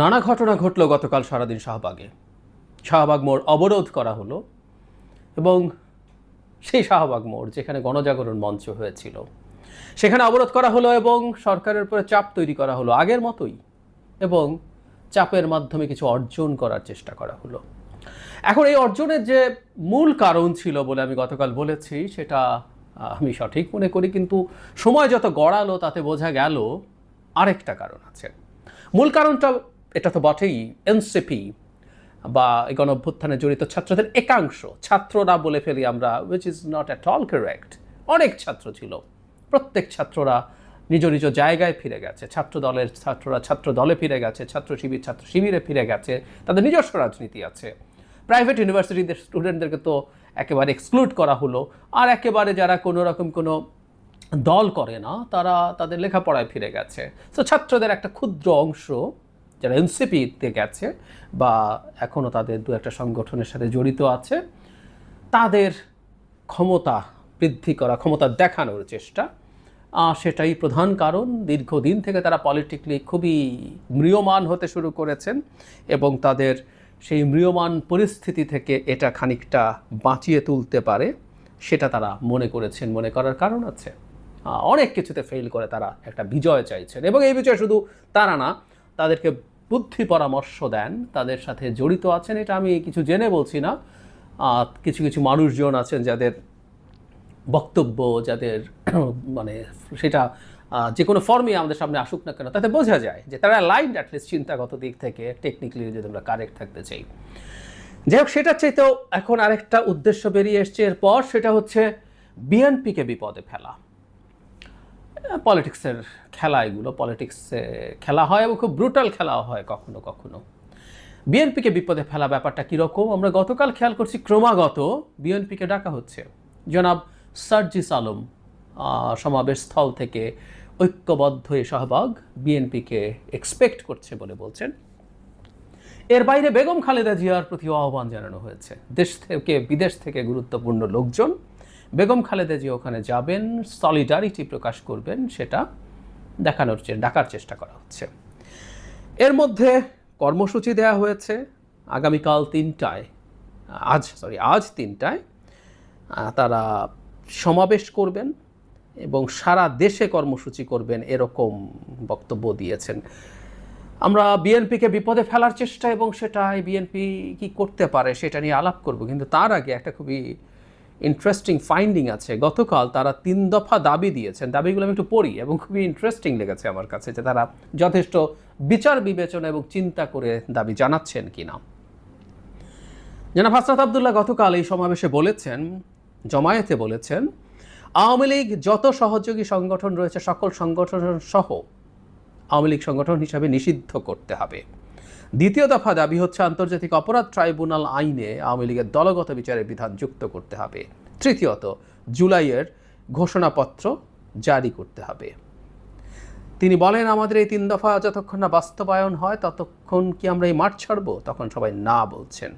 নানা ঘটনা ঘটল গতকাল সারাদিন শাহবাগে। শাহবাগ মোড় অবরোধ করা হলো এবং সেই শাহবাগ মোড় যেখানে গণজাগরণ মঞ্চ হয়েছিল, সেখানে অবরোধ করা হলো এবং সরকারের উপরে চাপ তৈরি করা হলো আগের মতোই এবং চাপের মাধ্যমে কিছু অর্জন করার চেষ্টা করা হলো। এখন এই অর্জনের যে মূল কারণ ছিল বলে আমি গতকাল বলেছি, সেটা আমি সঠিক মনে করি, কিন্তু সময় যত গড়ালো তাতে বোঝা গেল আরেকটা কারণ আছে। মূল কারণটা এটা তো বটেই, এনসিপি বা গণ অভ্যুত্থানে জড়িত ছাত্রদের একাংশ। ছাত্ররা বলে ফেলি আমরা which is not at all correct অনেক ছাত্র ছিল। প্রত্যেক ছাত্ররা নিজ নিজ জায়গায় ফিরে গেছে। ছাত্র দলের ছাত্ররা ছাত্র দলে ফিরে গেছে ছাত্র শিবির ছাত্র শিবিরে ফিরে গেছে। তাদের নিজস্ব রাজনীতি আছে। প্রাইভেট ইউনিভার্সিটিদের স্টুডেন্টদেরকে তো একেবারে এক্সক্লুড করা হলো। আর একেবারে যারা কোনো রকম কোনো দল করে না, তারা তাদের লেখাপড়ায় ফিরে গেছে। তো ছাত্রদের একটা ক্ষুদ্র অংশ যারা এনসিপিতে গেছে বা এখনও তাদের দু একটা সংগঠনের সাথে জড়িত আছে, তাদের ক্ষমতা বৃদ্ধি করা, ক্ষমতা দেখানোর চেষ্টা। সেটাই প্রধান কারণ। দীর্ঘদিন থেকে তারা পলিটিক্যালি খুবই ম্রিয়মান হতে শুরু করেছেন এবং তাদের সেই ম্রিয়মান পরিস্থিতি থেকে এটা খানিকটা বাঁচিয়ে তুলতে পারে, সেটা তারা মনে করেছেন, মনে করার কারণ আছে। অনেক কিছুতে ফেল করে তারা একটা বিজয় চাইছেন। এবং এই বিজয় শুধু তারা না, তাদেরকে বুদ্ধি পরামর্শ দেন, তাদের সাথে জড়িত আছেন। এটা আমি কিছু জেনে বলছি না। কিছু কিছু মানুষজন আছেন যাদের বক্তব্য, যাদের মানে সেটা যে কোনো ফর্মে আমাদের সামনে আসুক না কেন, তাতে বোঝা যায় যে তারা লাইন অ্যাটলিস্ট চিন্তাগত দিক থেকে টেকনিক্যালি যদি আমরা কারেক্ট থাকতে চাই। যাই হোক, সেটার চাইতেও এখন আরেকটা উদ্দেশ্য বেরিয়ে এসছে। এরপর সেটা হচ্ছে বিএনপিকে বিপদে ফেলা। পলিটিক্সের খেলা, এগুলো পলিটিক্সে খেলা হয় এবং খুব ব্রুটাল খেলা হয় কখনো কখনো। বিএনপিকে বিপদে ফেলা ব্যাপারটা কীরকম? আমরা গতকাল খেয়াল করছি ক্রমাগত বিএনপিকে ডাকা হচ্ছে। জনাব সার্জিস আলম সমাবেশ স্থল থেকে ঐক্যবদ্ধ এই সহবাগ বিএনপিকে এক্সপেক্ট করছে বলে বলছেন। এর বাইরে বেগম খালেদা জিয়ার প্রতি আহ্বান জানানো হয়েছে। দেশ থেকে, বিদেশ থেকে গুরুত্বপূর্ণ লোকজন বেগম খালেদা জিয়া ওখানে যাবেন সলিডারিটি প্রকাশ করবেন, সেটা দেখানোর ডাকার চেষ্টা করা হচ্ছে। এর মধ্যে কর্মসূচি দেওয়া হয়েছে আগামীকাল তিনটায়, আজ সরি আজ তিনটায় তারা সমাবেশ করবেন এবং সারা দেশে কর্মসূচি করবেন এরকম বক্তব্য দিয়েছেন। আমরা বিএনপিকে বিপদে ফেলার চেষ্টা এবং সেটা বিএনপি কি করতে পারে সেটা নিয়ে আলাপ করব, কিন্তু তার আগে একটা খুবই ইন্টারেস্টিং ফাইন্ডিং আছে। গতকাল তারা তিন দফা দাবি দিয়েছেন। দাবিগুলো আমি একটু পড়ি এবং খুবই ইন্টারেস্টিং লেগেছে আমার কাছে যে তারা যথেষ্ট বিচার বিবেচনা এবং চিন্তা করে দাবি জানাচ্ছেন কিনা। জনাব হাসরাত আবদুল্লাহ গতকাল এই সমাবেশে বলেছেন, জমায়েতে বলেছেন, আওয়ামী লীগ যত সহযোগী সংগঠন রয়েছে, সকল সংগঠন সহ আওয়ামী লীগ সংগঠন হিসাবে নিষিদ্ধ করতে হবে। দ্বিতীয় দফা দাবি হচ্ছে আন্তর্জাতিক অপরাধ ট্রাইব্যুনাল আইনে আওয়ামী লীগের দলগত বিচারের বিধান যুক্ত করতে হবে। তৃতীয়ত, জুলাইয়ের ঘোষণাপত্র জারি করতে হবে। তিনি বলেন, আমাদের এই তিন দফা যতক্ষণ না বাস্তবায়ন হয়, ততক্ষণ কি আমরা এই মাঠ ছাড়বো? তখন সবাই না বলছেন।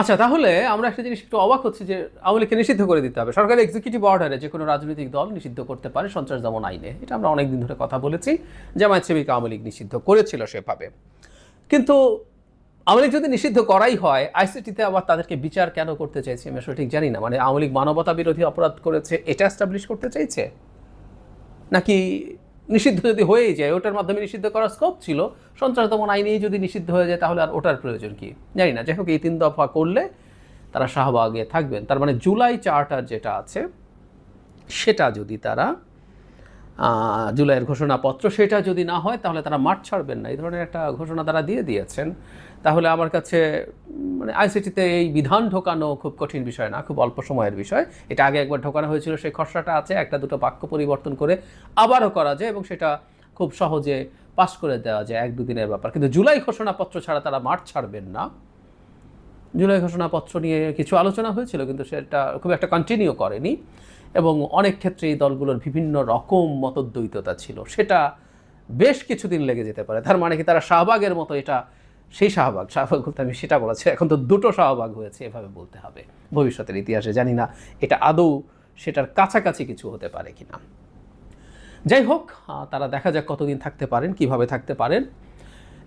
আচ্ছা তাহলে আমরা একটা জিনিস একটু অবাক হচ্ছে যে আওয়ামী লীগকে নিষিদ্ধ করে দিতে হবে। সরকারি এক্সিকিউটিভ অর্ডারে যে কোনো রাজনৈতিক দল নিষিদ্ধ করতে পারে সন্ত্রাস দমন আইনে। এটা আমরা অনেক দিন ধরে কথা বলেছি। জামায়াত সেবিকা আওয়ামী লীগ নিষিদ্ধ করেছিল সেভাবে। কিন্তু আওয়ামী লীগ যদি নিষিদ্ধ করাই হয় আইসিটিতে আবার তাদেরকে বিচার কেন করতে চাইছে? আমি আসলে ঠিক জানি না। মানে আওয়ামী লীগ মানবতা বিরোধী অপরাধ করেছে, এটা এস্টাবলিশ করতে চাইছে? নাকি নিষিদ্ধ যদি হয়েই যায়, ওটার মাধ্যমে নিষিদ্ধ করার স্কোপ ছিল সন্ত্রাস দমন আইনেই যদি নিষিদ্ধ হয়ে যায়, তাহলে আর ওটার প্রয়োজন কি? জানি না, যাই হোক, এই তিন দফা করলে তারা শাহবাগে থাকবেন। তার মানে জুলাই চার্টার যেটা আছে, সেটা যদি তারা জুলাইয়ের ঘোষণাপত্র সেটা যদি না হয়, তাহলে তারা মাঠ ছাড়বেন না। এই ধরনের একটা ঘোষণা তারা দিয়ে দিয়েছেন। তাহলে আমার কাছে মানে আইসিটিতে এই বিধান ঢোকানো খুব কঠিন বিষয় না, খুব অল্প সময়ের বিষয়। এটা আগে একবার ঢোকানো হয়েছিল, সেই খসড়াটা আছে, একটা দুটো বাক্য পরিবর্তন করে আবারও করা যায় এবং সেটা খুব সহজে পাস করে দেওয়া যায় এক দুদিনের ব্যাপার। কিন্তু জুলাই ঘোষণাপত্র ছাড়া তারা মাঠ ছাড়বেন না। জুলাই ঘোষণাপত্র নিয়ে কিছু আলোচনা হয়েছিল, কিন্তু সেটা খুব একটা কন্টিনিউ করেনি এবং অনেক ক্ষেত্রে এই দলগুলোর বিভিন্ন রকম মতদ্বৈততা ছিল। সেটা বেশ কিছুদিন লেগে যেতে পারে। তার মানে কি তারা শাহবাগের মতো এটা সেই শাহবাগ শাহবাগ বলতে আমি সেটা বলেছি। এখন তো দুটো শাহবাগ হয়েছে, এভাবে বলতে হবে। ভবিষ্যতের ইতিহাসে জানি না এটা আদৌ সেটার কাছাকাছি কিছু হতে পারে কি না যাই হোক তারা দেখা যাক কতদিন থাকতে পারেন, কীভাবে থাকতে পারেন।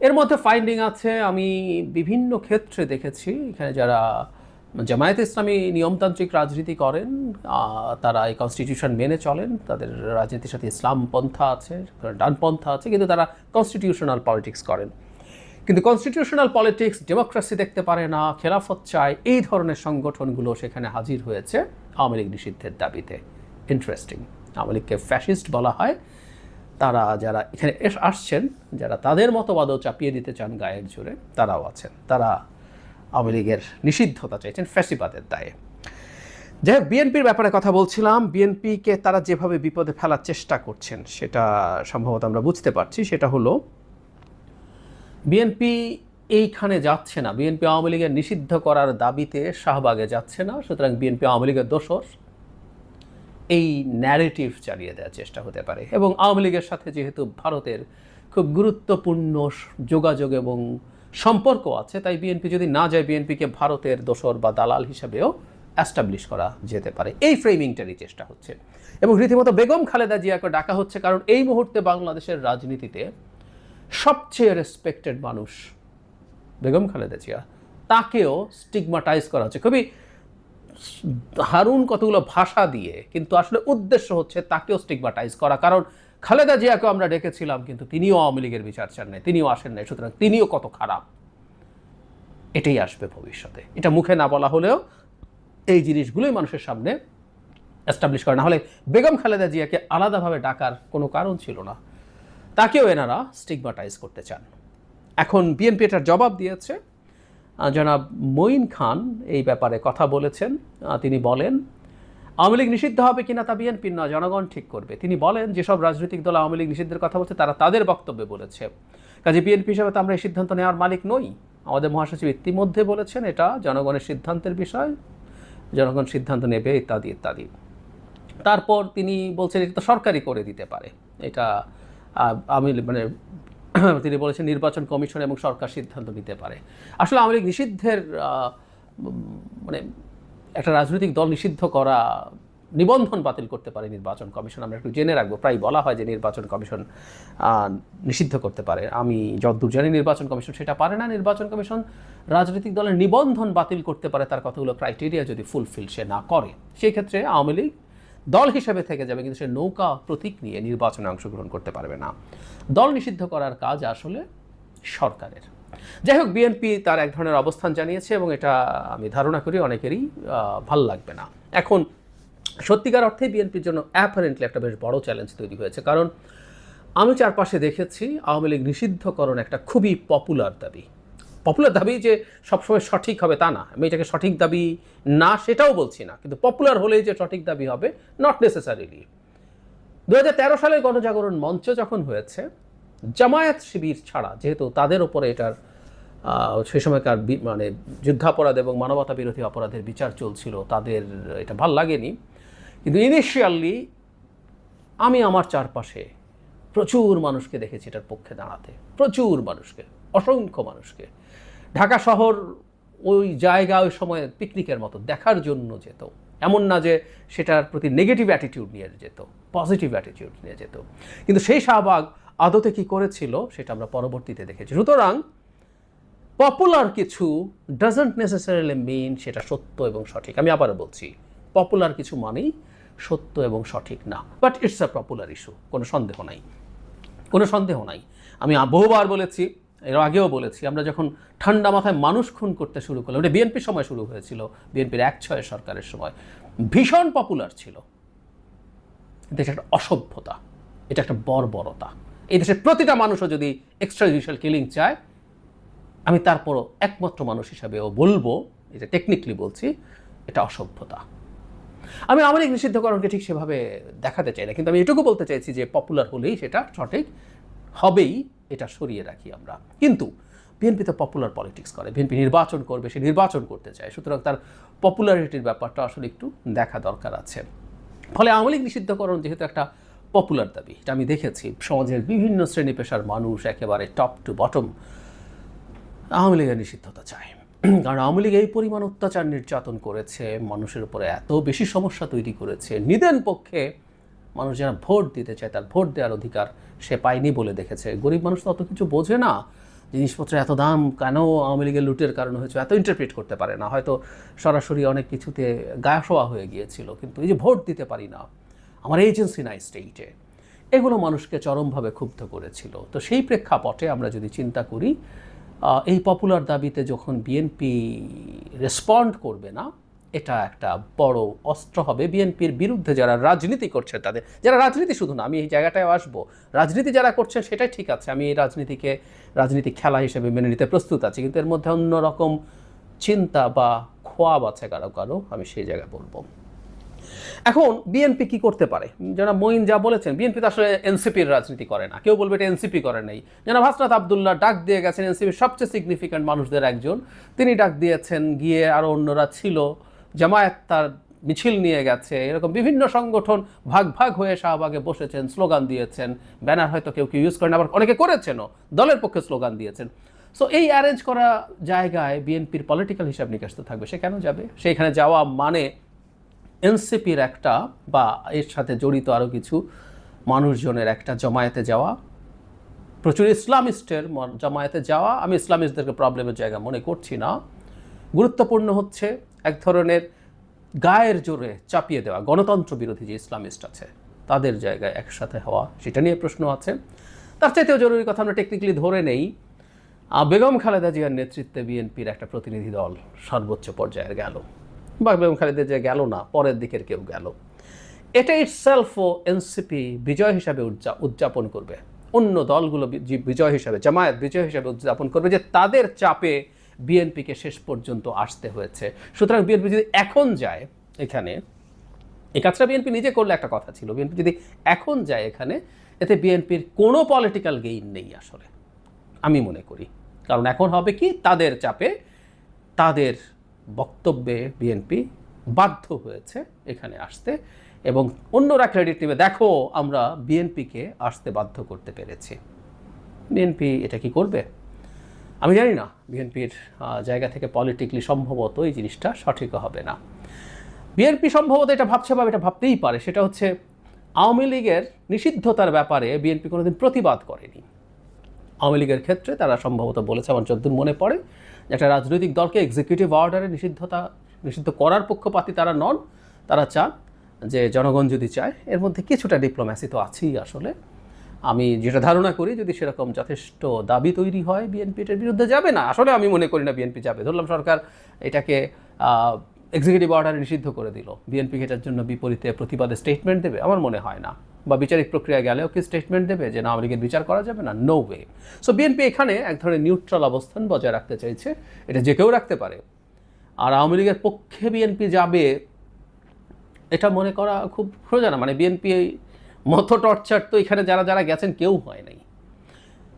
এর মধ্যে ফাইন্ডিং আছে, আমি বিভিন্ন ক্ষেত্রে দেখেছি। এখানে যারা জামায়াত ইসলামী নিয়মতান্ত্রিক রাজনীতি করেন তারা এই কনস্টিটিউশন মেনে চলেন। তাদের রাজনীতির সাথে ইসলাম পন্থা আছে, ডানপন্থা আছে, কিন্তু তারা কনস্টিটিউশনাল পলিটিক্স করেন। কিন্তু কনস্টিটিউশনাল পলিটিক্স ডেমোক্রেসি দেখতে পারে না, খেলাফত চায়, এই ধরনের সংগঠনগুলো সেখানে হাজির হয়েছে আওয়ামী লীগ নিষিদ্ধের দাবিতে। ইন্টারেস্টিং আওয়ামী লীগকে ফ্যাসিস্ট বলা হয়। তারা যারা এখানে আসছেন, যারা তাদের মতবাদও চাপিয়ে দিতে চান গায়ের জোরে, তারাও আছেন। তারা আওয়ামী লীগের নিষিদ্ধতা চাইছেন ফ্যাসিবাদের দায়ে। যাই হোক, বিএনপির ব্যাপারে কথা বলছিলাম। বিএনপিকে তারা যেভাবে বিপদে ফেলার চেষ্টা করছেন, সেটা সম্ভবত আমরা বুঝতে পারছি। সেটা হলো বিএনপি এইখানে যাচ্ছে না। বিএনপি আওয়ামী লীগের নিষিদ্ধ করার দাবিতে শাহবাগে যাচ্ছে না। সুতরাং বিএনপি আওয়ামী লীগের দোষর এই ন্যারেটিভ চালিয়ে দেওয়ার চেষ্টা হতে পারে। এবং আওয়ামী লীগের সাথে যেহেতু ভারতের খুব গুরুত্বপূর্ণ যোগাযোগ এবং সম্পর্ক আছে, তাই বিএনপি যদি না যায়, বিএনপিকে ভারতের দোসর বা দালাল হিসাবেও অ্যাস্টাবলিশ করা যেতে পারে। এই ফ্রেমিংটারই চেষ্টা হচ্ছে। এবং রীতিমতো বেগম খালেদা জিয়াকে ডাকা হচ্ছে কারণ এই মুহূর্তে বাংলাদেশের রাজনীতিতে সবচেয়ে রেসপেক্টেড মানুষ বেগম খালেদা জিয়া। তাকেও স্টিগমাটাইজ করা হচ্ছে। খুবই হারুন কতগুলো ভাষা দিয়ে, কিন্তু আসলে উদ্দেশ্য হচ্ছে তাকেও স্টিগমাটাইজ করা। কারণ খালেদা জিয়াকে আমরা ডেকেছিলাম, কিন্তু তিনিও আওয়ামী লীগের বিচার চান নাই, তিনিও আসেন নাই, সুতরাং তিনিও কত খারাপ। এটাই আসবে ভবিষ্যতে। এটা মুখে না বলা হলেও এই জিনিসগুলোই মানুষের সামনে এস্টাবলিশ করে। না হলে বেগম খালেদা জিয়াকে আলাদাভাবে ডাকার কোনো কারণ ছিল না। তাকেও এনারা স্টিগমাটাইজ করতে চান। এখন বিএনপি এটার জবাব দিয়েছে। জনাব মঈন খান এই ব্যাপারে কথা বলেছেন। তিনি বলেন, আওয়ামী লীগ নিষিদ্ধ হবে কিনা তা বিএনপির না জনগণ ঠিক করবে। তিনি বলেন, যেসব রাজনৈতিক দল আওয়ামী লীগ নিষিদ্ধের কথা বলছে, তারা তাদের বক্তব্যে বলেছে। কাজে বিএনপি হিসাবে তো আমরা এই সিদ্ধান্ত নেওয়ার মালিক নই। আমাদের মহাসচিব ইতিমধ্যে বলেছেন এটা, জনগণের সিদ্ধান্তের বিষয়। জনগণ সিদ্ধান্ত নেবে ইত্যাদি ইত্যাদি। তারপর তিনি বলছেন, এটা তো সরকারই করে দিতে পারে। এটা আমি মানে তিনি বলেছেন নির্বাচন কমিশন এবং সরকার সিদ্ধান্ত নিতে পারে। আসলে আওয়ামী লীগ নিষিদ্ধের মানে একটা রাজনৈতিক দল নিষিদ্ধ করা নিবন্ধন বাতিল করতে পারে নির্বাচন কমিশন। আমরা একটু জেনে রাখব। প্রায় বলা হয় যে নির্বাচন কমিশন নিষিদ্ধ করতে পারে। আমি যতদূর জানি নির্বাচন কমিশন সেটা পারে না। নির্বাচন কমিশন রাজনৈতিক দলের নিবন্ধন বাতিল করতে পারে, তার কতগুলো ক্রাইটেরিয়া যদি ফুলফিল সে না করে সেই ক্ষেত্রে আওয়ামী লীগ দল হিসেবে থেকে যাবে, কিন্তু সে নৌকা প্রতীক নিয়ে নির্বাচনে অংশগ্রহণ করতে পারবে না। দল নিষিদ্ধ করার কাজ আসলে সরকারের। যাই হোক, বিএনপি তার এক ধরনের অবস্থান জানিয়েছে এবং এটা আমি ধারণা করি অনেকেরই ভালো লাগবে না। এখন, সত্যিকার অর্থে বিএনপির জন্য অ্যাপারেন্টলি একটা বেশ বড় চ্যালেঞ্জ তৈরি হয়েছে। কারণ, আমি চারপাশে দেখেছি আওয়ামী লীগ নিষিদ্ধকরণ একটা খুবই পপুলার দাবি। পপুলার দাবি যে সবসময় সঠিক হবে তা না। আমি এটাকে সঠিক দাবি না সেটাও বলছি না, কিন্তু পপুলার হলেই যে সঠিক দাবি হবে নট নেসেসারিলি দু হাজার তেরো সালে গণজাগরণ মঞ্চ যখন হয়েছে, জামায়াত শিবির ছাড়া, যেহেতু তাদের ওপরে এটার সেই সময়কার মানে যুদ্ধাপরাধ এবং মানবতা বিরোধী অপরাধের বিচার চলছিল, তাদের এটা ভালো লাগেনি। কিন্তু ইনিশিয়ালি আমি আমার চারপাশে প্রচুর মানুষকে দেখেছি এটার পক্ষে দাঁড়াতে। প্রচুর মানুষকে, অসংখ্য মানুষকে। ঢাকা শহর ওই জায়গা, ওই সময় পিকনিকের মতো, দেখার জন্য যেত। এমন না যে সেটার প্রতি নেগেটিভ অ্যাটিটিউড নিয়ে যেত পজিটিভ অ্যাটিটিউড নিয়ে যেত। কিন্তু সেই শাহবাগ আদতে কি করেছিল সেটা আমরা পরবর্তীতে দেখেছি। সুতরাং পপুলার কিছু ডাজন্ট নেসেসারিলি মিন সেটা সত্য এবং সঠিক। আমি আবারও বলছি পপুলার কিছু মানেই সত্য এবং সঠিক না। But it's a popular issue কোনো সন্দেহ নাই। কোনো সন্দেহ নাই। আমি বহুবার বলেছি এর আগেও বলেছি, আমরা যখন ঠান্ডা মাথায় মানুষ খুন করতে শুরু করলাম, এটা বিএনপির সময় শুরু হয়েছিল, বিএনপির এক ছয় সরকারের সময়, ভীষণ পপুলার ছিল। কিন্তু একটা অসভ্যতা, এটা একটা বর্বরতা। এই দেশের প্রতিটা মানুষও যদি এক্সট্রা জুডিশিয়াল কিলিং চায়, আমি তারপরও একমাত্র মানুষ হিসাবেও বলব, এটা টেকনিক্যালি বলছি, এটা অসভ্যতা। আমি লীগ নিষিদ্ধকরণকে ঠিক সেভাবে দেখাতে চাই না, কিন্তু আমি এটুকু বলতে চাইছি যে পপুলার হলেই সেটা সঠিক হবেই, এটা সরিয়ে রাখি আমরা। কিন্তু বিএনপি তো পপুলার পলিটিক্স করে, বিএনপি নির্বাচন করবে, সে নির্বাচন করতে চায়। সুতরাং তার পপুলারিটির ব্যাপারটা আসলে একটু দেখা দরকার আছে। ফলে আওয়ামী লীগ নিষিদ্ধকরণ যেহেতু একটা পপুলার দাবি, এটা আমি দেখেছি। সমাজের বিভিন্ন শ্রেণি পেশার মানুষ একেবারে টপ টু বটম আওয়ামী লীগের নিষিদ্ধতা চায়। কারণ আওয়ামী লীগ এই পরিমাণ অত্যাচার নির্যাতন করেছে, মানুষের উপরে এত বেশি সমস্যা তৈরি করেছে, নিদেন পক্ষে মানুষ যারা ভোট দিতে চায়, তার ভোট দেওয়ার অধিকার সে পায়নি বলে দেখেছে। গরিব মানুষ তো অত কিছু বোঝে না। জিনিসপত্রের এত দাম, কেন আওয়ামী লীগের লুটের কারণ হয়েছে? এত ইন্টারপ্রিট করতে পারে না। হয়তো সরাসরি অনেক কিছুতে গায়াসোয়া হয়ে গিয়েছিল, কিন্তু এই যে ভোট দিতে পারি না, আমার এজেন্সি নাই স্টেটে এগুলো মানুষকে চরমভাবে ক্ষুব্ধ করেছিল। তো সেই প্রেক্ষাপটে আমরা যদি চিন্তা করি এই পপুলার দাবিতে যখন বিএনপি রেসপন্ড করবে না এটা একটা বড় অস্ত্র হবে। বিএনপির বিরুদ্ধে যারা রাজনীতি করছে তাদের, যারা রাজনীতি শুধু না, আমি এই জায়গাটায় আসব। রাজনীতি যারা করছেন সেটাই ঠিক আছে। আমি এই রাজনীতিকে, রাজনীতি খেলা হিসেবে মেনে নিতে প্রস্তুত আছি। কিন্তু এর মধ্যে অন্যরকম চিন্তা বা খোয়াব আছে কারও কারও, আমি সেই জায়গায় বলব। এখন বিএনপি কি করতে পারে? যারা মঈন যা বলেছেন, বিএনপি তো আসলে এনসিপির রাজনীতি করে না। কেউ বলবে এটা এনসিপি করে নেই। যেন হাসনাত আবদুল্লাহ ডাক দিয়ে গেছেন, এনসিপির সবচেয়ে সিগনিফিক্যান্ট মানুষদের একজন। তিনি ডাক দিয়েছেন, গিয়ে আরও অন্যরা ছিল। জামায়াত তার মিছিল নিয়ে গেছে। এরকম বিভিন্ন সংগঠন ভাগ ভাগ হয়ে শাহবাগে বসেছেন, স্লোগান দিয়েছেন। ব্যানার হয়তো কেউ কেউ ইউজ করেন, আবার অনেকে করেছেনও। দলের পক্ষে স্লোগান দিয়েছেন। সো এই অ্যারেঞ্জ করা জায়গায় বিএনপির পলিটিক্যাল হিসাব নিকাশ তো থাকবে। সে কেন যাবে? সেইখানে যাওয়া মানে এনসিপির একটা বা এর সাথে জড়িত আরও কিছু মানুষজনের একটা জমায়েতে যাওয়া। প্রচুর ইসলামিস্টের জামায়াতে যাওয়া। আমি ইসলামিস্টদেরকে প্রবলেমের জায়গা মনে করছি না। গুরুত্বপূর্ণ হচ্ছে এক ধরনের গায়ের জোরে চাপিয়ে দেওয়া, গণতন্ত্র বিরোধী যে ইসলামিস্ট আছে, তাদের জায়গায় একসাথে হওয়া, সেটা নিয়ে প্রশ্ন আছে। তার চাইতেও জরুরি কথা আমরা টেকনিক্যালি ধরে নেই। বেগম খালেদা জিয়ার নেতৃত্বে বিএনপির একটা প্রতিনিধি দল সর্বোচ্চ পর্যায়ের গেল। বা বেগম খালেদা জিয়া গেল না, পরের দিকের কেউ গেল। এটা ইটসেলফও এনসিপি বিজয় হিসাবে উদযা- উদযাপন করবে। অন্য দলগুলো বিজয় হিসাবে, জামায়াত বিজয় হিসাবে উদযাপন করবে যে তাদের চাপে বিএনপিকে শেষ পর্যন্ত আসতে হয়েছে। সুতরাং বিএনপি যদি এখন যায় এখানে, এই কাজটা বিএনপি নিজে করলে একটা কথা ছিল। বিএনপি যদি এখন যায় এখানে, এতে বিএনপির কোনো পলিটিক্যাল গেইন নেই আসলে, আমি মনে করি। কারণ এখন হবে কি, তাদের চাপে, তাদের বক্তব্যে বিএনপি বাধ্য হয়েছে এখানে আসতে এবং অন্যরা ক্রেডিট নেবে। দেখো, আমরা বিএনপিকে আসতে বাধ্য করতে পেরেছি। বিএনপি এটা কি করবে? আমি জানি না, বিএনপির জায়গা থেকে পলিটিক্যালি সম্ভবত এই জিনিসটা সঠিক হবে না। বিএনপি সম্ভবত এটা ভাবছে বা এটা ভাবতেই পারে, সেটা হচ্ছে আওয়ামী লীগের নিষিদ্ধতার ব্যাপারে বিএনপি কোনোদিন প্রতিবাদ করেনি। আওয়ামী লীগের ক্ষেত্রে তারা সম্ভবত বলেছে, আমার যতদূর মনে পড়ে, যে একটা রাজনৈতিক দলকে এক্সিকিউটিভ অর্ডারে নিষিদ্ধতা, নিষিদ্ধ করার পক্ষপাতি তারা নন, তারা চান যে জনগণ যদি চায়, এর মধ্যে কিছুটা ডিপ্লোম্যাসি তো আছেই আসলে। আমি যেটা ধারণা করি, যদি সেরকম যথেষ্ট দাবি তৈরি হয়, বিএনপি এটার বিরুদ্ধে যাবে না। আসলে আমি মনে করি না বিএনপি যাবে। ধরলাম সরকার এটাকে এক্সিকিউটিভ অর্ডারে নিষিদ্ধ করে দিল। বিএনপি এটার জন্য বিপরীতে প্রতিবাদে স্টেটমেন্ট দেবে, আমার মনে হয় না। বা বিচারিক প্রক্রিয়া গেলেও কি স্টেটমেন্ট দেবে যে না, আওয়ামী বিচার করা যাবে না? নো ওয়ে সো বিএনপি এখানে এক ধরনের নিউট্রাল অবস্থান বজায় রাখতে চাইছে। এটা যে কেউ রাখতে পারে। আর আওয়ামী লীগের পক্ষে বিএনপি যাবে, এটা মনে করা খুব সোজা না। মানে বিএনপি মতো টর্চার তো এখানে যারা যারা গেছেন কেউ হয় নাই।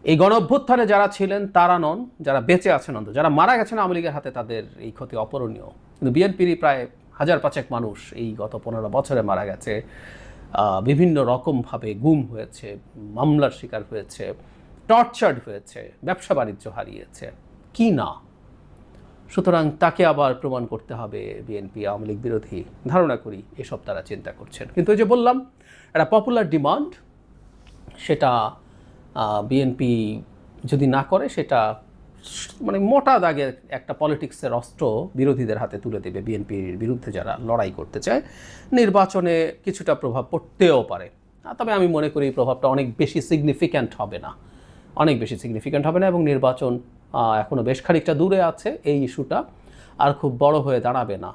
এই গণ অভ্যুত্থানে যারা ছিলেন, তারা নন, যারা বেঁচে আছেন অন্তত। যারা মারা গেছেন আওয়ামী লীগের হাতে, তাদের এই ক্ষতি অপরণীয়। কিন্তু বিএনপির প্রায় হাজার পাঁচেক মানুষ এই গত পনেরো বছরে মারা গেছে। বিভিন্ন রকমভাবে গুম হয়েছে, মামলার শিকার হয়েছে, টর্চার্ড হয়েছে, ব্যবসা বাণিজ্য হারিয়েছে। কি না? সুতরাং তাকে আবার প্রমাণ করতে হবে বিএনপি আওয়ামী লীগ বিরোধী। ধারণা করি এসব তারা চিন্তা করছেন। কিন্তু ওই যে বললাম, একটা পপুলার ডিমান্ড সেটা বিএনপি যদি না করে, সেটা মানে মোটা দাগের একটা পলিটিক্সের অস্ত্র বিরোধীদের হাতে তুলে দেবে বিএনপির বিরুদ্ধে যারা লড়াই করতে চায়। নির্বাচনে কিছুটা প্রভাব পড়তেও পারে। তবে আমি মনে করি এই প্রভাবটা অনেক বেশি সিগনিফিক্যান্ট হবে না। অনেক বেশি সিগনিফিক্যান্ট হবে না এবং নির্বাচন আহ, এখনও বেশ খানিকটা দূরে আছে এই ইস্যুটা আর খুব বড় হয়ে দাঁড়াবে না।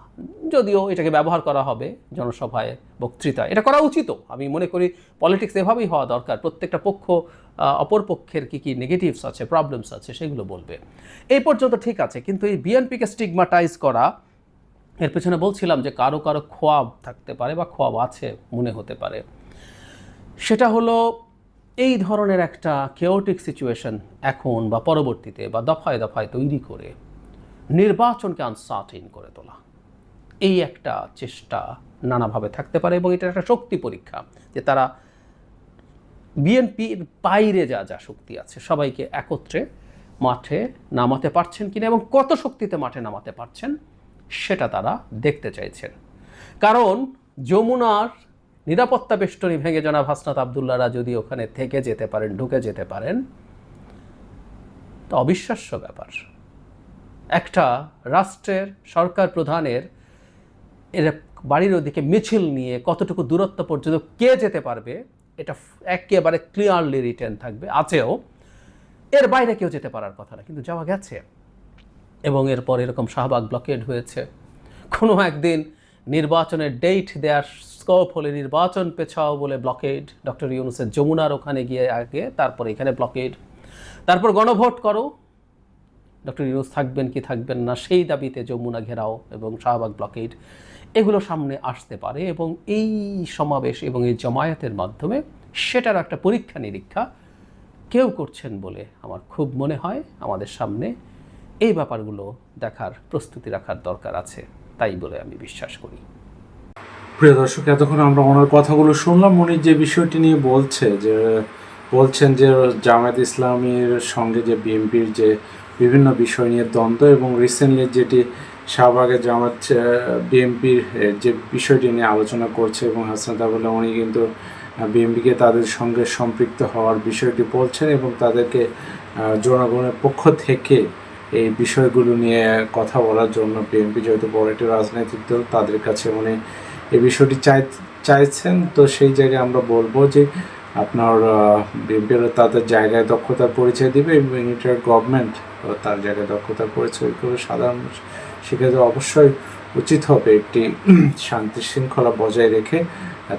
যদিও এটাকে ব্যবহার করা হবে জনসভায় বক্তৃতা এটা করা উচিত। আমি মনে করি পলিটিক্স এভাবেই হওয়া দরকার। প্রত্যেকটা পক্ষ অপর পক্ষের কী কী নেগেটিভস আছে প্রবলেমস আছে সেগুলো বলবে। এই পর্যন্ত ঠিক আছে কিন্তু এই বিএনপিকে স্টিগমাটাইজ করা এর পেছনে বলছিলাম যে কারও কারও খোয়াব থাকতে পারে বা খোয়াব আছে মনে হতে পারে। সেটা হলো এই ধরনের একটা কেওটিক সিচুয়েশন এখন বা পরবর্তীতে বা দফায় দফায় তৈরি করে নির্বাচনকে আনসার্টিন করে তোলা। এই একটা চেষ্টা নানাভাবে থাকতে পারে এবং এটা একটা শক্তি পরীক্ষা যে তারা বিএনপির বাইরে যা যা শক্তি আছে সবাইকে একত্রে মাঠে নামাতে পারছেন কিনা এবং কত শক্তিতে মাঠে নামাতে পারছেন সেটা তারা দেখতে চাইছেন। কারণ যমুনার নিরাপত্তা বেষ্টনী ভেঙে জনাব হাসনাত আবদুল্লাহরা যদি ওখানে থেকে যেতে পারেন, ঢুকে যেতে পারেন, তো অবিশ্বাস্য ব্যাপার। একটা রাষ্ট্রের সরকার প্রধানের এর বাড়ির ওদিকে মিছিল নিয়ে কতটুকু দূরত্ব পর্যন্ত কে যেতে পারবে, এটা একেবারে ক্লিয়ারলি রিটেন থাকবে। আছেও, এর বাইরে কেউ যেতে পারার কথা না, কিন্তু যাওয়া গেছে। এবং এরপর এরকম শাহবাগ ব্লকেড হয়েছে। কোনো একদিন নির্বাচনের ডেট দেওয়ার স্কোপ হলে নির্বাচন পেছাও বলে ব্লকেড। ডক্টর ইউনুসের যমুনার ওখানে গিয়ে আগে, তারপর এখানে ব্লকেড। তারপর গণভোট করো। ডক্টর ইউনুস থাকবেন কি থাকবেন না, সেই দাবিতে যমুনা ঘেরাও এবং শাহবাগ ব্লকেড এগুলো সামনে আসতে পারে এবং এই সমাবেশ এবং এই জমায়েতের মাধ্যমে সেটার একটা পরীক্ষা নিরীক্ষা কেউ করছেন বলে আমার খুব মনে হয়। আমাদের সামনে এই ব্যাপারগুলো দেখার, প্রস্তুতি রাখার দরকার আছে, তাই বলে আমি বিশ্বাস করি। প্রিয় দর্শক, এতক্ষণ আমরা ওনার কথাগুলো শুনলাম। উনি যে বিষয়টি নিয়ে বলছে, যে বলছেন যে জামায়াত ইসলামীর সঙ্গে যে বিএনপির যে বিভিন্ন বিষয় নিয়ে দ্বন্দ্ব এবং রিসেন্টলি যেটি শাহবাগে জামাত বিএনপির যে বিষয়টি নিয়ে আলোচনা করছে এবং হাসনাত আবুল্লাহ উনি কিন্তু বিএনপিকে তাদের সঙ্গে সম্পৃক্ত হওয়ার বিষয়টি বলছেন এবং তাদেরকে জনগণের পক্ষ থেকে এই বিষয়গুলো নিয়ে কথা বলার জন্য বিএনপি যেহেতু বড় একটি রাজনৈতিক দল, তাদের কাছে উনি এই বিষয়টি চাই, চাইছেন, তো সেই জায়গায় আমরা বলব যে আপনার বিএনপির তাদের জায়গায় দক্ষতার পরিচয় দিবে এবং ইউনিটের গভর্নমেন্ট তার জায়গায় দক্ষতার পরিচয় করবে সাধারণ সেক্ষেত্রে অবশ্যই উচিত হবে একটি শান্তি শৃঙ্খলা বজায় রেখে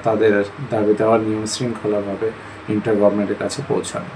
তাদের দাবি দেওয়ার নিয়ম শৃঙ্খলাভাবে ইন্টার গভর্নমেন্টের কাছে পৌঁছানো।